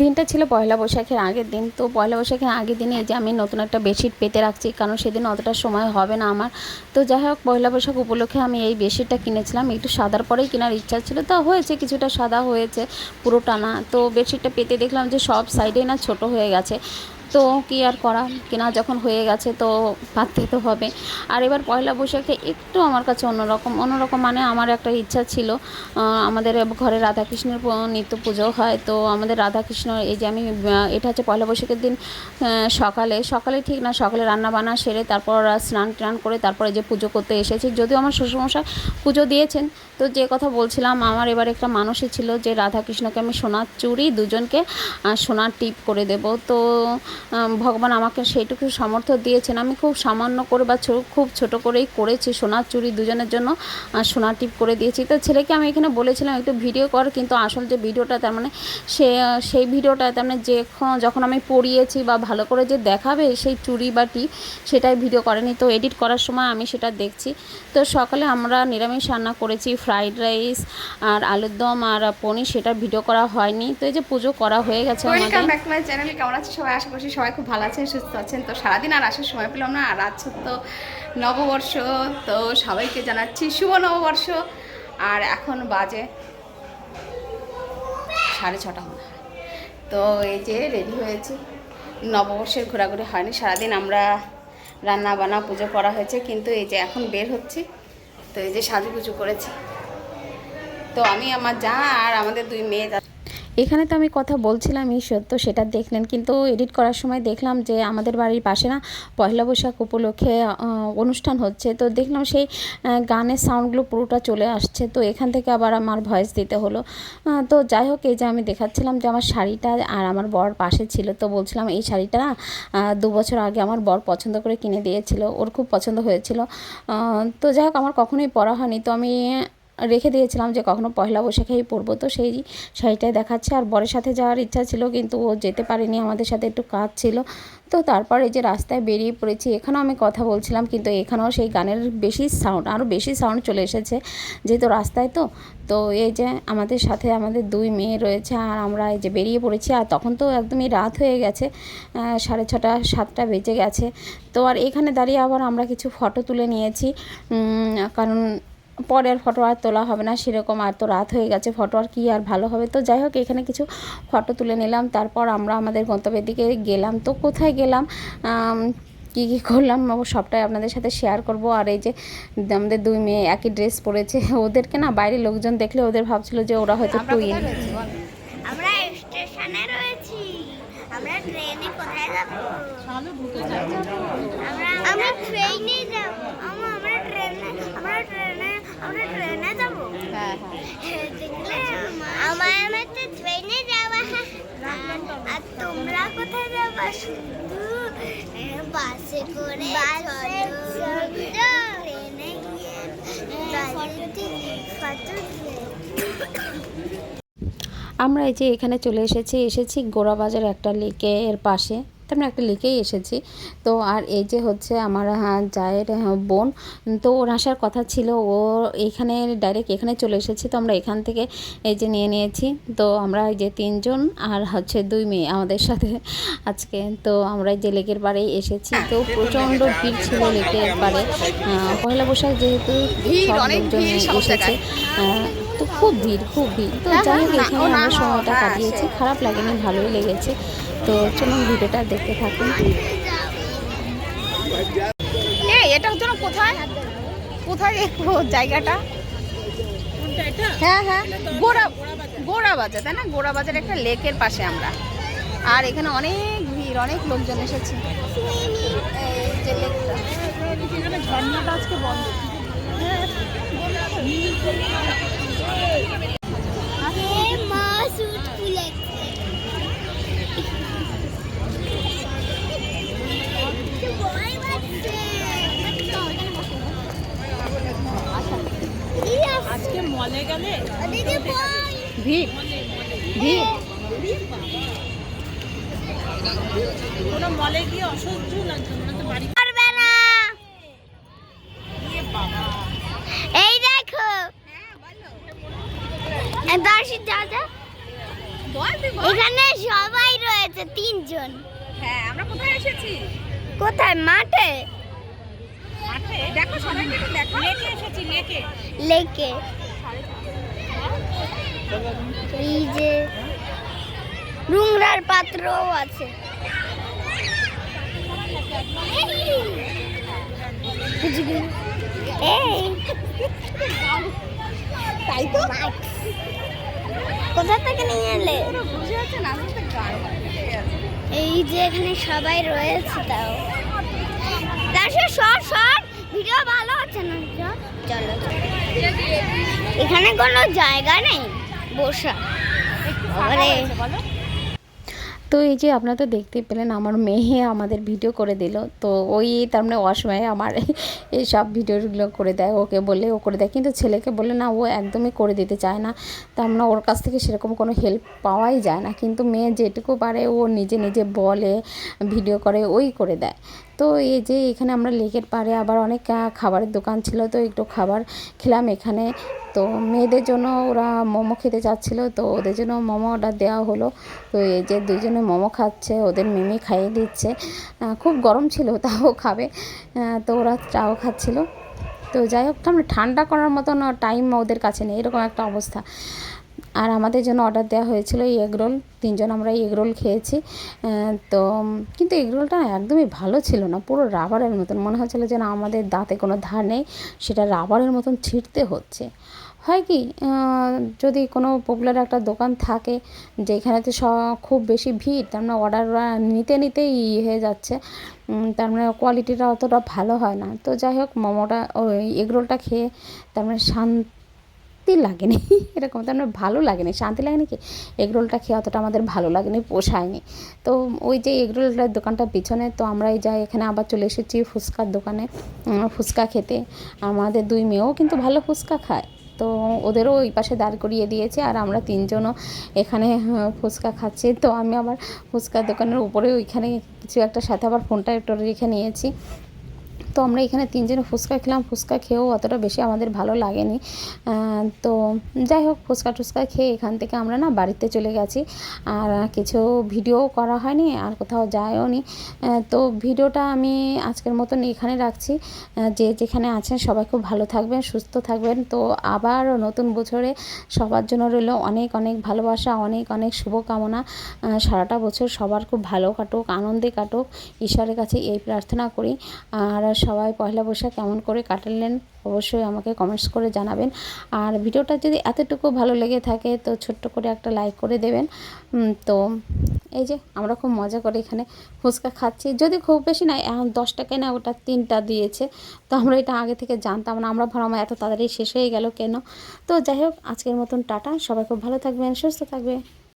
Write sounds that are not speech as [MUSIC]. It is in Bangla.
দিনটা ছিল পয়লা বৈশাখের আগের দিন। তো পয়লা বৈশাখের আগের দিনে এই যে আমি নতুন একটা বেডশিট পেতে রাখছি, কারণ সেদিন অতটা সময় হবে না আমার। তো যাই হোক, পয়লা বৈশাখ উপলক্ষে আমি এই বেডশিটটা কিনেছিলাম। একটু সাদার পরেই কেনার ইচ্ছা ছিল, তা হয়েছে, কিছুটা সাদা হয়েছে, পুরোটা না। তো বেডশিটটা পেতে দেখলাম যে সব সাইডেই না ছোট হয়ে গেছে। তো কি আর করা কেনা যখন হয়ে গেছে তো পাততে তো হবে। আর এবার পয়লা বৈশাখে একটু আমার কাছে অন্যরকম অন্যরকম মানে আমার একটা ইচ্ছা ছিল। আমাদের ঘরে রাধাকৃষ্ণের নিত্য পুজো হয়। তো আমাদের রাধাকৃষ্ণ এই যে আমি এটা হচ্ছে পয়লা বৈশাখের দিন সকালে সকালে ঠিক না, সকালে রান্না বান্না সেরে তারপর স্নান টান করে তারপরে যে পুজো করতে এসেছি। যদিও আমার শ্বশুরমশাই পুজো দিয়েছেন, তো যে কথা বলছিলাম, আমার এবার একটা মানুষই ছিল যে রাধাকৃষ্ণকে আমি সোনার চুড়ি দুজনকে সোনার টিপ করে দেব। তো ভগবান আমাকে সেইটুকু সামর্থ্য দিয়েছেন। আমি খুব সামান্য করে বা খুব ছোট করেই করেছি সোনার চুড়ি দুজনের জন্য সোনার টিপ করে দিয়েছি। তো ছেলেকে আমি এখানে বলেছিলাম একটু ভিডিও কর। কিন্তু আসল যে ভিডিওটা তার মানে সে সেই ভিডিওটা তার মানে যে যখন আমি পরিয়েছি বা ভালো করে যে দেখাবে সেই চুড়ি বা টিপ সেটাই ভিডিও করেনি। তো এডিট করার সময় আমি সেটা দেখছি। তো সকালে আমরা নিরামিষ রান্না করেছি ফ্রাইড রাইস আর আলুর দম আর পনির সেটা ভিডিও করা হয়নি। তো এই যে পুজো করা হয়ে গেছে আমাদের। কেমন আছে সবাই? আশা করছি সবাই খুব ভালো আছেন, সুস্থ আছেন। তো সারাদিন আর আসার সময় পেলাম না, আর আজ তো নববর্ষ, তো সবাইকে জানাচ্ছি শুভ নববর্ষ। আর এখন বাজে সাড়ে ছটা মনে তো এই যে রেডি হয়েছি। নববর্ষের ঘোরাঘুরি হয়নি, সারাদিন আমরা রান্না বান্না, পুজো করা হয়েছে, কিন্তু এই যে এখন বের হচ্ছি। তো এই যে সাজুগুজু করেছি। তো আমি, আমার যা আর আমাদের দুই মেয়ে এখানে তো আমি কথা বলছিলামই সত্য সেটা দেখলেন। কিন্তু এডিট করার সময় দেখলাম যে আমাদের বাড়ির পাশে না পয়লা বৈশাখ উপলক্ষে অনুষ্ঠান হচ্ছে। তো দেখলাম সেই গানের সাউন্ডগুলো পুরোটা চলে আসছে। তো এখান থেকে আবার আমার ভয়েস দিতে হলো। তো যাই হোক, এই যে আমি দেখাচ্ছিলাম যে আমার শাড়িটা আর আমার বর পাশে ছিল। তো বলছিলাম, এই শাড়িটা না দু বছর আগে আমার বর পছন্দ করে কিনে দিয়েছিল। ওর খুব পছন্দ হয়েছিল। তো যাই হোক, আমার কখনোই পরা হয়নি। তো আমি রেখে দিয়েছিলাম যে কখনো পয়লা বৈশাখেই পরবো। তো সেই শাড়িটাই দেখাচ্ছে। আর বরের সাথে যাওয়ার ইচ্ছা ছিল কিন্তু ও যেতে পারেনি। আমাদের সাথে একটু কাজ ছিল। তো তারপর এই যে রাস্তায় বেরিয়ে পড়েছি এখানেও আমি কথা বলছিলাম কিন্তু এখানেও সেই গানের বেশি সাউন্ড আরও বেশি সাউন্ড চলে এসেছে। যেহেতু রাস্তায় তো তো এই যে আমাদের সাথে আমাদের দুই মেয়ে রয়েছে আর আমরা এই যে বেরিয়ে পড়েছি আর তখন তো একদমই রাত হয়ে গেছে সাড়ে ছটা সাতটা বেজে গেছে। তো আর এখানে দাঁড়িয়ে আবার আমরা কিছু ফটো তুলে নিয়েছি। উম, কারণ পরের ফটো আর তোলা হবে না সেরকম আর তো রাত হয়ে গেছে ফটো আর কী আর ভালো হবে? তো যাই হোক এখানে কিছু ফটো তুলে নিলাম তারপর আমরা আমাদের গন্তব্যের দিকে গেলাম। তো কোথায় গেলাম? কী কী করলাম? ও সবটাই আপনাদের সাথে শেয়ার করব। আর এই যে আমাদের দুই মেয়ে একই ড্রেস পরেছে ওদেরকে না বাইরের লোকজন দেখলে ওদের ভাবছিল যে ওরা হয়তো টুইন আমরা স্টেশনে রয়েছি। আমরা ট্রেনে কোথায় যাব আমরা আমরা ট্রেনে যাব আমা আমরা ট্রেনে আমরা ট্রেনে আমরা ট্রেনে যাব হ্যাঁ দেখলে আমার আমার তো ট্রেনে যাওয়া আর তোমরা কোথায় যাবা শুধু? বাসে করে বাসে ট্রেনে গিয়ে ফটো আমরা এই যে এখানে চলে এসেছি এসেছি গোড়া বাজার একটা লেকের পাশে। তেমন একটা লেকেই এসেছি। তো আর এই যে হচ্ছে আমার জায়ের বোন তো ওর আসার কথা ছিল ও এখানে ডাইরেক্ট এখানে চলে এসেছি তো আমরা এখান থেকে এই যে নিয়ে নিয়েছি। তো আমরা এই যে তিনজন আর হচ্ছে দুই মেয়ে আমাদের সাথে আজকে। তো আমরা এই যে লেকের পাড়ে এসেছি। তো প্রচণ্ড ভিড় ছিল লেকের পাড়ে। পয়লা বৈশাখ যেহেতু ভিড়, সব লোকজন এসেছে। তো খুব ভিড় খুব ভিড়। তো যাই হোক এখানে আমরা সময়টা কাটিয়েছি। খারাপ লাগেনি ভালোই লেগেছে। তো চলুন ভিডিওটা দেখতে থাকুন। এই এটা হচ্ছে না কোথায়? কোথায় এই জায়গাটা? হ্যাঁ হ্যাঁ গোড়া গোড়া বাজার তাই না? গোড়া বাজার একটা লেকের পাশে আমরা। আর এখানে অনেক ভিড় অনেক লোকজন এসেছে। এই যে লেকটা ঝর্ণাটা আজকে বন্ধ মলে গেলে ভিড় ভিড় করবে না। এই দেখো। এ দর্শি দাদা এখানে সবাই রয়েছে তিনজন। হ্যাঁ আমরা কোথায় এসেছি? কোথায়? মাঠে? মাঠে? দেখো সবাইকে দেখো। লেকে এসেছি লেকে। লেকে। এই যে রুংরার পাত্রও আছে। কোথা থেকে নিয়ে এলে? আছে এই যে এখানে সবাই রয়েছে তাও। দাসে সর সর। ভিডিও ভালো হচ্ছে না? চলো। এখানে কোনো জায়গা নেই? বসা তো এই যে আপনারা তো দেখতেই পেলেন আমার মেয়ে আমাদের ভিডিও করে দিল। তো ওই তার মানে অসময়ে আমার [LAUGHS] এই সব ভিডিওগুলো করে দেয় ওকে বলে ও করে দেয়। কিন্তু ছেলেকে বলে না ও একদমই করে দিতে চায় না। তার মানে ওর কাছ থেকে সেরকম কোনো হেল্প পাওয়াই যায় না। কিন্তু মেয়ে যেটুকু পারে ও নিজে নিজে বলে ভিডিও করে ওই করে দেয়। তো এই যে এখানে আমরা লেকের পাড়ে আবার অনেক খাবারের দোকান ছিল, তো একটু খাবার খেলাম এখানে। তো মেয়েদের জন্য ওরা মোমো খেতে চাচ্ছিল, তো ওদের জন্য মোমো অর্ডার দেওয়া হলো। তো এই যে দুইজনে মোমো খাচ্ছে, ওদের মিমি খাইয়ে দিচ্ছে। খুব গরম ছিল, [LAUGHS] তাও খাবে। তো ওরা চাও খাচ্ছিল। তো যাই হোক আমরা ঠান্ডা করার মতন টাইম ওদের কাছে নেই, এরকম একটা অবস্থা। আর আমাদের জন্য অর্ডার দেওয়া হয়েছিল এগরোল তিনজন আমরা এগরোল খেয়েছি। তো, কিন্তু এগরোলটা একদমই ভালো ছিল না। পুরো রাবারের মতন। মনে হচ্ছিল যেন আমাদের দাঁতে কোনো ধার নেই। সেটা রাবারের মতন ছিঁড়তে হচ্ছে। হয় কি যদি কোনো পপুলার একটা দোকান থাকে যেখানেতে স, খুব বেশি ভিড়, তার মানে অর্ডার নিতে নিতেই ইয়ে হয়ে যাচ্ছে। তার মানে কোয়ালিটিটা অতটা ভালো হয় না। তো যাই হোক, মোমোটা, ওই এগরোলটা খেয়ে, তার মানে শান্তি লাগেনি। [LAUGHS] এরকম তো মানে ভালো লাগেনি। শান্তি লাগেনি কি? এগরোলটা খেয়ে অতটা আমাদের ভালো লাগেনি, পোষায়নি। তো ওই যে এগরোলটার দোকানটার পিছনে, তো আমরাই যাই, এখানে আবার চলে এসেছি ফুচকার দোকানে ফুচকা খেতে। আমাদের দুই মেয়েও কিন্তু ভালো ফুচকা খায়। তো ওদেরও ওই পাশে দাঁড় করিয়ে দিয়েছে, আর আমরা তিনজনও এখানে ফুচকা খাচ্ছি। তো আমি আবার ফুচকার দোকানের উপরে ওইখানে কিছু একটা সাথে আবার ফোনটা একটু রেখে নিয়েছি। তো আমরা এখানে তিনজনে ফুচকা খেলাম। ফুচকা খেয়েও অতটা বেশি আমাদের ভালো লাগেনি। তো যাই হোক, ফুচকা টুচকা খেয়ে এখান থেকে আমরা না বাড়িতে চলে গেছি। আর কিছু ভিডিও করা হয়নি, আর কোথাও যায়ও নি। তো ভিডিওটা আমি আজকের মতন এখানে রাখছি। যে যেখানে আছেন সবাই খুব ভালো থাকবেন, সুস্থ থাকবেন। তো আবার নতুন বছরে সবার জন্য রইল অনেক অনেক ভালোবাসা, অনেক অনেক শুভকামনা। সারাটা বছর সবার খুব ভালো কাটুক, আনন্দে কাটুক। ঈশ্বরের কাছে এই প্রার্থনা করি। আর সবাই পয়লা বৈশাখ কেমন করে কাটালেন, অবশ্যই আমাকে কমেন্টস করে জানাবেন। আর ভিডিওটা যদি এতটুকু ভালো লেগে থাকে, তো ছোট্ট করে একটা লাইক করে দেবেন। তো এই যে আমরা খুব মজা করে এখানে ফুচকা খাচ্ছি। যদি খুব বেশি না দশ টাকায় না ওটা তিনটা দিয়েছে। তো আমরা এটা আগে থেকে জানতাম না, আমরা ভাবলাম এত তাড়াতাড়ি শেষ হয়ে গেল কেন? তো যাই হোক, আজকের মতন টাটা। সবাই খুব ভালো থাকবেন, সুস্থ থাকবে